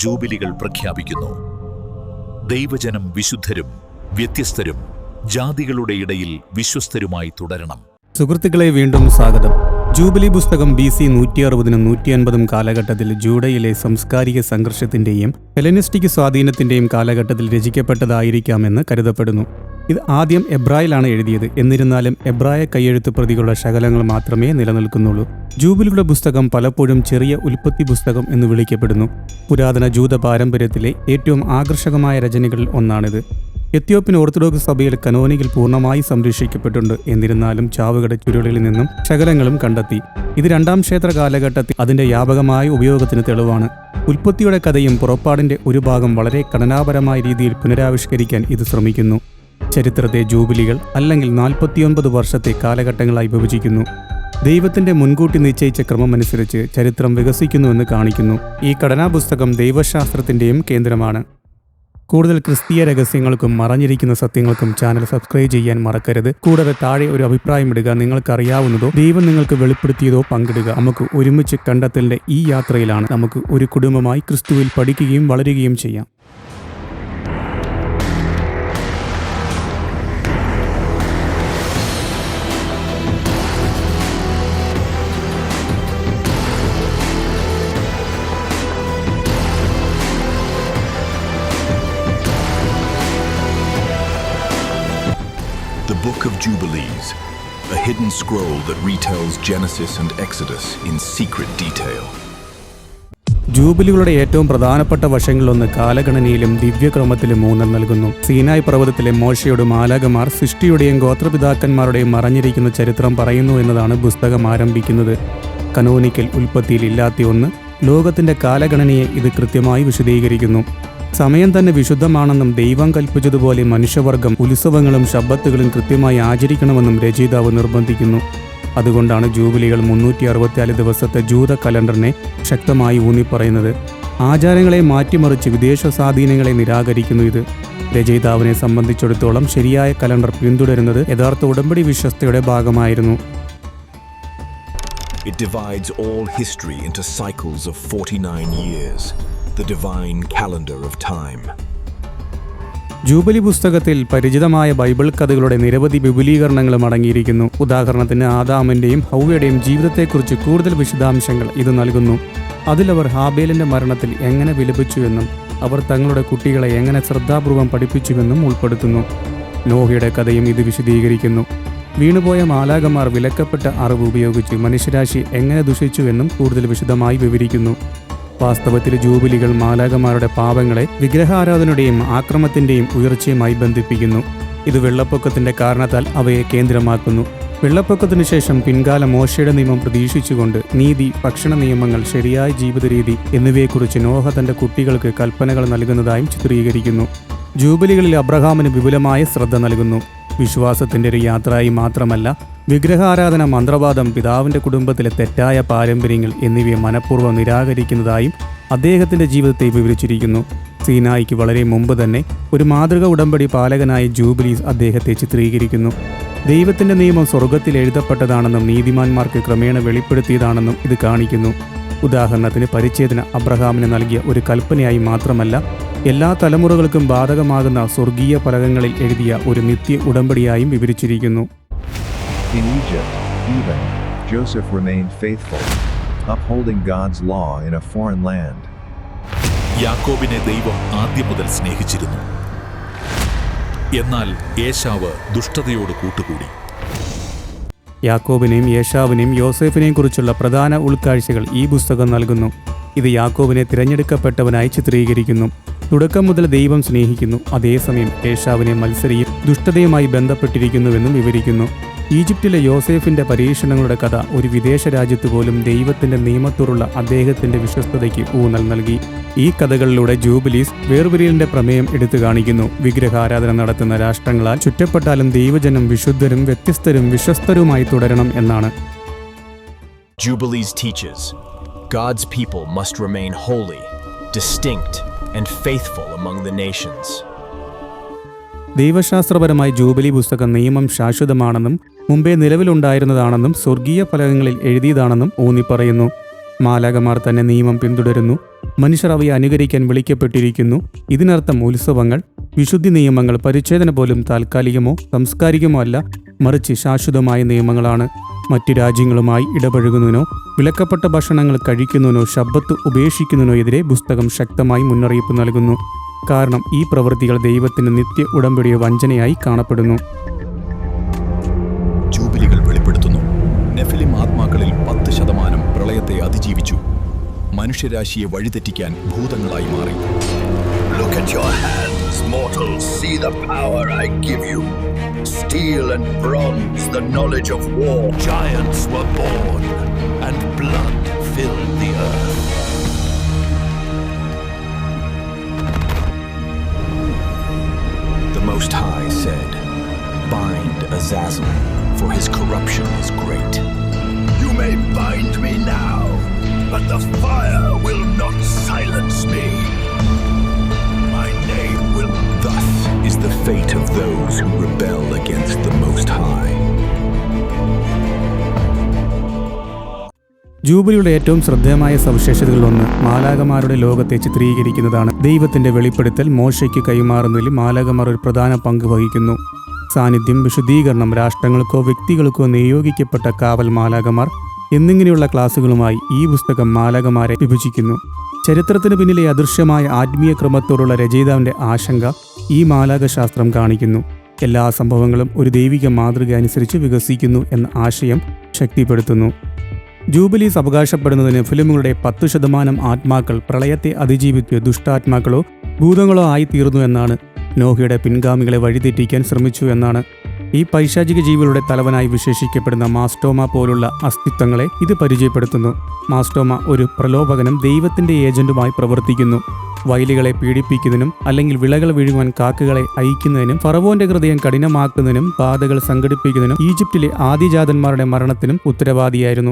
ജൂബിലികൾ പ്രഖ്യാപിക്കുന്നു. ദൈവജനം വിശുദ്ധരും വ്യത്യസ്തരും ജാതികളുടെ ഇടയിൽ വിശ്വസ്തരുമായി തുടരണം. സുഹൃത്തുക്കളെ വീണ്ടും സ്വാഗതം. ജൂബിലി പുസ്തകം ബി സി നൂറ്റി അറുപതിനും നൂറ്റി അൻപതും കാലഘട്ടത്തിൽ ജൂഡയിലെ സാംസ്കാരിക സംഘർഷത്തിന്റെയും ഹെലനിസ്റ്റിക് സ്വാധീനത്തിന്റെയും കാലഘട്ടത്തിൽ രചിക്കപ്പെട്ടതായിരിക്കാമെന്ന് കരുതപ്പെടുന്നു. ഇത് ആദ്യം എബ്രായിലാണ് എഴുതിയത്. എന്നിരുന്നാലും എബ്രായ കൈയെഴുത്ത് പ്രതികളുടെ ശകലങ്ങൾ മാത്രമേ നിലനിൽക്കുന്നുള്ളൂ. ജൂബിലിയുടെ പുസ്തകം പലപ്പോഴും ചെറിയ ഉൽപ്പത്തി പുസ്തകം എന്ന് വിളിക്കപ്പെടുന്നു. പുരാതന ജൂത പാരമ്പര്യത്തിലെ ഏറ്റവും ആകർഷകമായ രചനകളിൽ ഒന്നാണിത്. എത്യോപ്യൻ ഓർത്തഡോക്സ് സഭയിൽ കനോനികൾ പൂർണമായി സംരക്ഷിക്കപ്പെട്ടിട്ടുണ്ട്. എന്നിരുന്നാലും ചാവുകട ചുരുളിൽ നിന്നും ശകലങ്ങളും കണ്ടെത്തി. ഇത് രണ്ടാം ക്ഷേത്ര കാലഘട്ടത്തിൽ അതിന്റെ വ്യാപകമായ ഉപയോഗത്തിന് തെളിവാണ്. ഉൽപ്പത്തിയുടെ കഥയും പുറപ്പാടിന്റെ ഒരു ഭാഗം വളരെ ഘടനാപരമായ രീതിയിൽ പുനരാവിഷ്കരിക്കാൻ ഇത് ശ്രമിക്കുന്നു. ചരിത്രത്തെ ജൂബിലികൾ അല്ലെങ്കിൽ നാൽപ്പത്തിയൊൻപത് വർഷത്തെ കാലഘട്ടങ്ങളായി വിഭജിക്കുന്നു. ദൈവത്തിന്റെ മുൻകൂട്ടി നിശ്ചയിച്ച ക്രമം അനുസരിച്ച് ചരിത്രം വികസിക്കുന്നുവെന്ന് കാണിക്കുന്നു. ഈ ഘടനാപുസ്തകം ദൈവശാസ്ത്രത്തിന്റെയും കേന്ദ്രമാണ്. കൂടുതൽ ക്രിസ്തീയ രഹസ്യങ്ങൾക്കും മറഞ്ഞിരിക്കുന്ന സത്യങ്ങൾക്കും ചാനൽ സബ്സ്ക്രൈബ് ചെയ്യാൻ മറക്കരുത്. കൂടാതെ താഴെ ഒരു അഭിപ്രായം ഇടുക. നിങ്ങൾക്ക് അറിയാവുന്നതോ ദൈവം നിങ്ങൾക്ക് വെളിപ്പെടുത്തിയതോ പങ്കിടുക. നമുക്ക് ഒരുമിച്ച് കണ്ടെത്തലിന്റെ ഈ യാത്രയിലാണ് നമുക്ക് ഒരു കുടുംബമായി ക്രിസ്തുവിൽ പഠിക്കുകയും വളരുകയും ചെയ്യാം. Book of Jubilees, a hidden scroll that retells Genesis and Exodus in secret detail. ജൂബിലികളുടെ ഏറ്റവും പ്രധാനപ്പെട്ട വശങ്ങളിലൊന്ന് കാലഗണനയിലും ദിവ്യക്രമത്തിലും ഊന്നൽ നൽകുന്നു. സീനായ് പർവതത്തിലെ മോശയുടെ മാലാകമാർ സൃഷ്ടിയുടെയും ഗോത്രപിതാക്കന്മാരുടെയും മറഞ്ഞിരിക്കുന്ന ചരിത്രം പറയുന്നു എന്നതാണ് പുസ്തകം ആരംഭിക്കുന്നത്. കനോനിക്കൽ ഉൽപ്പത്തിയിൽ ഇല്ലാത്ത ഒന്ന് ലോകത്തിന്റെ കാലഗണനയെ ഇത് കൃത്യമായി വിശദീകരിക്കുന്നു. സമയം തന്നെ വിശുദ്ധമാണെന്നും ദൈവം കൽപ്പിച്ചതുപോലെ മനുഷ്യവർഗം ഉത്സവങ്ങളും ശബ്ദത്തുകളും കൃത്യമായി ആചരിക്കണമെന്നും രചയിതാവ് നിർബന്ധിക്കുന്നു. അതുകൊണ്ടാണ് ജൂബിലികൾ മുന്നൂറ്റി അറുപത്തിനാല് ദിവസത്തെ ജൂത കലണ്ടറിനെ ശക്തമായി ഊന്നിപ്പറയുന്നത്. ആചാരങ്ങളെ മാറ്റിമറിച്ച് വിദേശ സ്വാധീനങ്ങളെ നിരാകരിക്കുന്നു ഇത്. രചയിതാവിനെ സംബന്ധിച്ചിടത്തോളം ശരിയായ കലണ്ടർ പിന്തുടരുന്നത് യഥാർത്ഥ ഉടമ്പടി വിശ്വസ്തയുടെ ഭാഗമായിരുന്നു. It divides all history into cycles of 49 years, the divine calendar of time. Jubilee പുസ്തകത്തിൽ പരിചിതമായ ബൈബിൾ കഥകളുടെ നിരവധി വിപുലീകരണങ്ങളും അടങ്ങിയിരിക്കുന്നു. ഉദാഹരണത്തിന് ആദാമിന്റെയും ഹൗവയുടെയും ജീവിതത്തെക്കുറിച്ച് കൂടുതൽ വിശദാംശങ്ങൾ ഇത് നൽകുന്നു. അതിലവർ ഹാബേലിന്റെ മരണത്തിൽ എങ്ങനെ വിലപിച്ചുവെന്നും അവർ തങ്ങളുടെ കുട്ടികളെ എങ്ങനെ ശ്രദ്ധാപൂർവം പഠിപ്പിച്ചുവെന്നും ഉൾപ്പെടുത്തുന്നു. നോഹയുടെ കഥയും ഇത് വിശദീകരിക്കുന്നു. വീണുപോയ മാലാകമാർ വിലക്കപ്പെട്ട അറിവ് ഉപയോഗിച്ച് മനുഷ്യരാശി എങ്ങനെ ദുഷിച്ചുവെന്നും കൂടുതൽ വിശദമായി വിവരിക്കുന്നു. വാസ്തവത്തിൽ ജൂബിലികൾ മാലാകമാരുടെ പാപങ്ങളെ വിഗ്രഹാരാധനയുടെയും ആക്രമത്തിന്റെയും ഉയർച്ചയുമായി ബന്ധിപ്പിക്കുന്നു. ഇത് വെള്ളപ്പൊക്കത്തിന്റെ കാരണത്താൽ അവയെ കേന്ദ്രമാക്കുന്നു. വെള്ളപ്പൊക്കത്തിനു ശേഷം പിൻകാല മോശയുടെ നിയമം പ്രതീക്ഷിച്ചുകൊണ്ട് നീതി ഭക്ഷണ നിയമങ്ങൾ ശരിയായ ജീവിതരീതി എന്നിവയെക്കുറിച്ച് നോഹ തന്റെ കുട്ടികൾക്ക് കൽപ്പനകൾ നൽകുന്നതായും ചിത്രീകരിക്കുന്നു. ജൂബിലികളിൽ അബ്രഹാമിന് വിപുലമായ ശ്രദ്ധ നൽകുന്നു. വിശ്വാസത്തിന്റെ ഒരു യാത്രയായി മാത്രമല്ല വിഗ്രഹാരാധന മന്ത്രവാദം പിതാവിന്റെ കുടുംബത്തിലെ തെറ്റായ പാരമ്പര്യങ്ങൾ എന്നിവയെ മനഃപൂർവം നിരാകരിക്കുന്നതായും അദ്ദേഹത്തിന്റെ ജീവിതത്തെ വിവരിച്ചിരിക്കുന്നു. സീനായിക്ക് വളരെ മുമ്പ് തന്നെ ഒരു മാതൃക ഉടമ്പടി പാലകനായ ജൂബിലീസ് അദ്ദേഹത്തെ ചിത്രീകരിക്കുന്നു. ദൈവത്തിന്റെ നിയമം സ്വർഗത്തിൽ എഴുതപ്പെട്ടതാണെന്നും നീതിമാന്മാർക്ക് ക്രമേണ വെളിപ്പെടുത്തിയതാണെന്നും ഇത് കാണിക്കുന്നു. ഉദാഹരണത്തിന് പരിച്ഛേദന അബ്രഹാമിന് നൽകിയ ഒരു കൽപ്പനയായി മാത്രമല്ല എല്ലാ തലമുറകൾക്കും ബാധകമാകുന്ന സ്വർഗീയ ഫലകങ്ങളിൽ എഴുതിയ ഒരു നിത്യ ഉടമ്പടിയായും വിവരിച്ചിരിക്കുന്നു. In Egypt, even, Joseph remained faithful, upholding God's law in a foreign land. യാക്കോബിനെ ദൈവം ആദ്യം മുതൽ സ്നേഹിച്ചിരുന്നു. എന്നാൽ ഏശാവ് ദുഷ്ടതയോട് കൂട്ടുകൂടി. യാക്കോബിനെയും യേശാവിനെയും യോസേഫിനെയും കുറിച്ചുള്ള പ്രധാന ഉൾക്കാഴ്ചകൾ ഈ പുസ്തകം നൽകുന്നു. ഇത് യാക്കോബിനെ തിരഞ്ഞെടുക്കപ്പെട്ടവനായി ചിത്രീകരിക്കുന്നു. തുടക്കം മുതൽ ദൈവം സ്നേഹിക്കുന്നു. അതേസമയം ഏഷാവിനെ മത്സരിയും ദുഷ്ടതയുമായി ബന്ധപ്പെട്ടിരിക്കുന്നുവെന്നും വിവരിക്കുന്നു. ഈജിപ്തിലെ യോസേഫിന്റെ പരീക്ഷണങ്ങളുടെ കഥ ഒരു വിദേശ രാജ്യത്ത് പോലും ദൈവത്തിന്റെ നിയമത്തോടുള്ള അദ്ദേഹത്തിന്റെ വിശ്വസ്തതയ്ക്ക് ഊന്നൽ നൽകി. ഈ കഥകളിലൂടെ ജൂബിലീസ് വേർപിരിയലിന്റെ പ്രമേയം എടുത്തു കാണിക്കുന്നു. വിഗ്രഹാരാധന നടത്തുന്ന രാഷ്ട്രങ്ങളാൽ ചുറ്റപ്പെട്ടാലും ദൈവജനം വിശുദ്ധരും വ്യത്യസ്തരും വിശ്വസ്തരുമായി തുടരണം എന്നാണ്. Jubilees teaches God's people must remain holy, distinct, and faithful among the nations. ദൈവശാസ്ത്രപരമായി ജൂബിലി പുസ്തകം നിയമം ശാശ്വതമാണെന്നും മുമ്പേ നിലവിലുണ്ടായിരുന്നതാണെന്നും സ്വർഗീയ ഫലകങ്ങളിൽ എഴുതിയതാണെന്നും ഊന്നിപ്പറയുന്നു മാലാകമാർ തന്നെ നിയമം പിന്തുടരുന്നു. മനുഷ്യർ അവയെ അനുകരിക്കാൻ വിളിക്കപ്പെട്ടിരിക്കുന്നു. ഇതിനർത്ഥം ഉത്സവങ്ങൾ വിശുദ്ധി നിയമങ്ങൾ പരിച്ഛേദന പോലും താൽക്കാലികമോ സാംസ്കാരികമോ അല്ല മറിച്ച് ശാശ്വതമായ നിയമങ്ങളാണ്. മറ്റു രാജ്യങ്ങളുമായി ഇടപഴകുന്നതിനോ വിലക്കപ്പെട്ട ഭക്ഷണങ്ങൾ കഴിക്കുന്നതിനോ ശബ്ദത്ത് ഉപേക്ഷിക്കുന്നതിനോ എതിരെ പുസ്തകം ശക്തമായി മുന്നറിയിപ്പ് നൽകുന്നു. കാരണം ഈ പ്രവൃത്തികൾ ദൈവത്തിന്റെ നിത്യ ഉടമ്പടിയോ വഞ്ചനയായി കാണപ്പെടുന്നു. ജൂബിലികൾ വെളിപ്പെടുത്തുന്നു. നെഫിലിം ആത്മാക്കളിൽ പത്ത് ശതമാനം പ്രളയത്തെ അതിജീവിച്ചു. മനുഷ്യരാശിയെ വഴിതെറ്റിക്കാൻ ഭൂതങ്ങളായി മാറി. Look at your hands, mortals. See the power I give you. Steel and bronze, the knowledge of war. Giants were born, and blood filled the earth. The Most High said, Bind Azazel, for his corruption is great. You may bind me now, but the fire will not silence me. The fate of those who rebel against the Most High. ജൂബിലിയുടെ ഏറ്റവും ശ്രദ്ധേയമായ സവിശേഷതകളിലൊന്ന് മാലാകമാരുടെ ലോകത്തെ ചിത്രീകരിക്കുന്നതാണ്. ദൈവത്തിന്റെ വെളിപ്പെടുത്തൽ മോശയ്ക്ക് കൈമാറുന്നതിൽ മാലാകമാർ ഒരു പ്രധാന പങ്ക് വഹിക്കുന്നു. സാന്നിധ്യം വിശുദ്ധീകരണം രാഷ്ട്രങ്ങൾക്കോ വ്യക്തികൾക്കോ നിയോഗിക്കപ്പെട്ട കാവൽ മാലാകമാർ എന്നിങ്ങനെയുള്ള ക്ലാസുകളുമായി ഈ പുസ്തകം മാലാകമാരെ വിഭജിക്കുന്നു. ചരിത്രത്തിന് പിന്നിലെ അദൃശ്യമായ ആത്മീയ ക്രമത്തോടുള്ള രചയിതാവിന്റെ ആശങ്ക ഈ മാലാകശാസ്ത്രം കാണിക്കുന്നു. എല്ലാ സംഭവങ്ങളും ഒരു ദൈവിക മാതൃക അനുസരിച്ച് വികസിക്കുന്നു എന്ന ആശയം ശക്തിപ്പെടുത്തുന്നു. ജൂബിലീസ് അവകാശപ്പെടുന്നതിന് ഫിലിമുകളുടെ പത്തു ശതമാനം ആത്മാക്കൾ പ്രളയത്തെ അതിജീവിച്ച് ദുഷ്ടാത്മാക്കളോ ഭൂതങ്ങളോ ആയിത്തീർന്നു എന്നാണ് നോഹയുടെ പിൻഗാമികളെ വഴിതെറ്റിക്കാൻ ശ്രമിച്ചു എന്നാണ്. ഈ പൈശാചിക ജീവികളുടെ തലവനായി വിശേഷിക്കപ്പെടുന്ന മാസ്റ്റോമ പോലുള്ള അസ്തിത്വങ്ങളെ ഇത് പരിചയപ്പെടുത്തുന്നു. മാസ്റ്റോമ ഒരു പ്രലോഭകനും ദൈവത്തിന്റെ ഏജന്റുമായി പ്രവർത്തിക്കുന്നു. വയലുകളെ പീഡിപ്പിക്കുന്നതിനും അല്ലെങ്കിൽ വിളകൾ വീഴുവാൻ കാക്കുകളെ അയക്കുന്നതിനും ഫറവോന്റെ ഹൃദയം കഠിനമാക്കുന്നതിനും ബാധകൾ സംഘടിപ്പിക്കുന്നതിനും ഈജിപ്തിലെ ആദിജാതന്മാരുടെ മരണത്തിനും ഉത്തരവാദിയായിരുന്നു.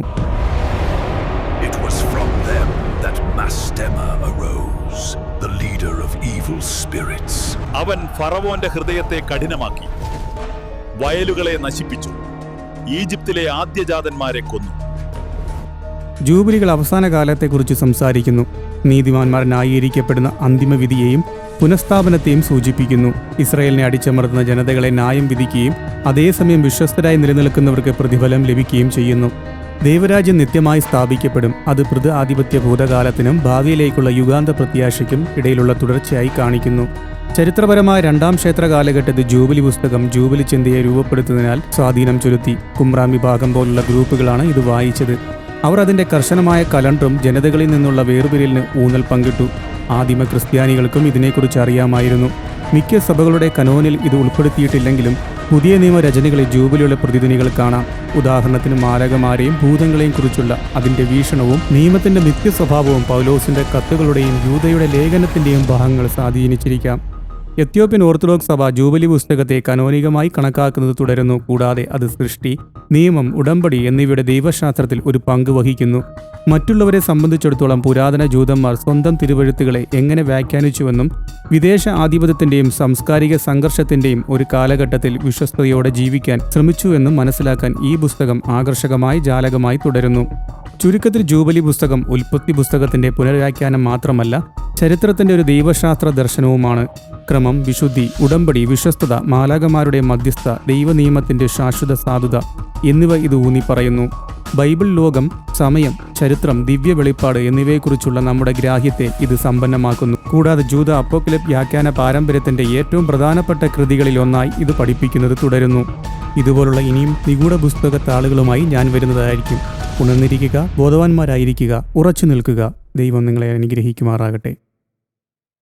It was from them that Mastema arose, the leader of evil spirits. അവൻ ഫറവോന്റെ ഹൃദയത്തെ കഠിനമാക്കി വയലുകളെ നശിപ്പിച്ചു ഈജിപ്തിലെ ആദ്യജാതന്മാരെ കൊന്നു. ജൂബിലികൾ അവസാന കാലത്തെക്കുറിച്ച് സംസാരിക്കുന്നു. നീതിമാന്മാർ അന്തിമവിധിയെയും പുനഃസ്ഥാപനത്തെയും സൂചിപ്പിക്കുന്നു. ഇസ്രയേലിനെ അടിച്ചമർത്തുന്ന ജനതകളെ ന്യായം വിധിക്കുകയും അതേസമയം വിശ്വസ്തരായി നിലനിൽക്കുന്നവർക്ക് പ്രതിഫലം ലഭിക്കുകയും ചെയ്യുന്നു. ദൈവരാജ്യം നിത്യമായി സ്ഥാപിക്കപ്പെടും. അത് പ്രതി ആധിപത്യ ഭൂതകാലത്തിനും ഭാവിയിലേക്കുള്ള യുഗാന്ത പ്രത്യാശയ്ക്കും ഇടയിലുള്ള തുടർച്ചയായി കാണിക്കുന്നു. ചരിത്രപരമായ രണ്ടാം ക്ഷേത്ര കാലഘട്ടത്തിൽ ജൂബിലി പുസ്തകം ജൂബിലി ചിന്തയെ രൂപപ്പെടുത്തുന്നതിനാൽ സ്വാധീനം ചെലുത്തി. കുമ്രാം വിഭാഗം പോലുള്ള ഗ്രൂപ്പുകളാണ് ഇത് വായിച്ചത്. അവർ അതിന്റെ കർശനമായ കലണ്ടറും ജനതകളിൽ നിന്നുള്ള വേർപിരിയലിന് ഊന്നൽ പങ്കിട്ടു. ആദിമ ക്രിസ്ത്യാനികൾക്കും ഇതിനെക്കുറിച്ച് അറിയാമായിരുന്നു. മിക്ക സഭകളുടെ കനോനിൽ ഇത് ഉൾപ്പെടുത്തിയിട്ടില്ലെങ്കിലും പുതിയ നിയമ നിയമരചനകളിൽ ജൂബിലിയുടെ പ്രതിധ്വനികൾ കാണാം. ഉദാഹരണത്തിന് മാലകമാരെയും ഭൂതങ്ങളെയും കുറിച്ചുള്ള അതിന്റെ വീക്ഷണവും നിയമത്തിന്റെ നിത്യസ്വഭാവവും പൗലോസിന്റെ കത്തുകളുടെയും യൂതയുടെ ലേഖനത്തിന്റെയും ഭാഗങ്ങൾ സ്വാധീനിച്ചിരിക്കാം. എത്യോപ്യൻ ഓർത്തഡോക്സ് സഭ ജൂബിലി പുസ്തകത്തെ കനോനികമായി കണക്കാക്കുന്നത് തുടരുന്നു. കൂടാതെ അത് സൃഷ്ടി നിയമം ഉടമ്പടി എന്നിവയുടെ ദൈവശാസ്ത്രത്തിൽ ഒരു പങ്ക് വഹിക്കുന്നു. മറ്റുള്ളവരെ സംബന്ധിച്ചിടത്തോളം പുരാതന ജൂതന്മാർ സ്വന്തം തിരുവഴുത്തുകളെ എങ്ങനെ വ്യാഖ്യാനിച്ചുവെന്നും വിദേശ ആധിപത്യത്തിന്റെയും സാംസ്കാരിക സംഘർഷത്തിന്റെയും ഒരു കാലഘട്ടത്തിൽ വിശ്വസ്തയോടെ ജീവിക്കാൻ ശ്രമിച്ചുവെന്നും മനസ്സിലാക്കാൻ ഈ പുസ്തകം ആകർഷകമായി ജാലകമായി തുടരുന്നു. ചുരുക്കത്തിൽ ജൂബലി പുസ്തകം ഉൽപ്പത്തി പുസ്തകത്തിന്റെ പുനരാഖ്യാനം മാത്രമല്ല ചരിത്രത്തിന്റെ ഒരു ദൈവശാസ്ത്ര ദർശനവുമാണ്. ക്രമം വിശുദ്ധി ഉടമ്പടി വിശ്വസ്തത മാലാകമാരുടെ മധ്യസ്ഥ ദൈവനിയമത്തിന്റെ ശാശ്വത സാധുത എന്നിവ ഇത് ഊന്നി പറയുന്നു. ബൈബിൾ ലോകം സമയം ചരിത്രം ദിവ്യ വെളിപ്പാട് എന്നിവയെക്കുറിച്ചുള്ള നമ്മുടെ ഗ്രാഹ്യത്തെ ഇത് സമ്പന്നമാക്കുന്നു. കൂടാതെ ജൂത അപ്പോക്ലിപ് വ്യാഖ്യാന പാരമ്പര്യത്തിന്റെ ഏറ്റവും പ്രധാനപ്പെട്ട കൃതികളിൽ ഒന്നായി ഇത് പഠിപ്പിക്കുന്നത് തുടരുന്നു. ഇതുപോലുള്ള ഇനിയും നിഗൂഢ പുസ്തകത്താളുകളുമായി ഞാൻ വരുന്നതായിരിക്കും. ഉണർന്നിരിക്കുക ബോധവാന്മാരായിരിക്കുക ഉറച്ചു നിൽക്കുക. ദൈവം നിങ്ങളെ അനുഗ്രഹിക്കുമാറാകട്ടെ.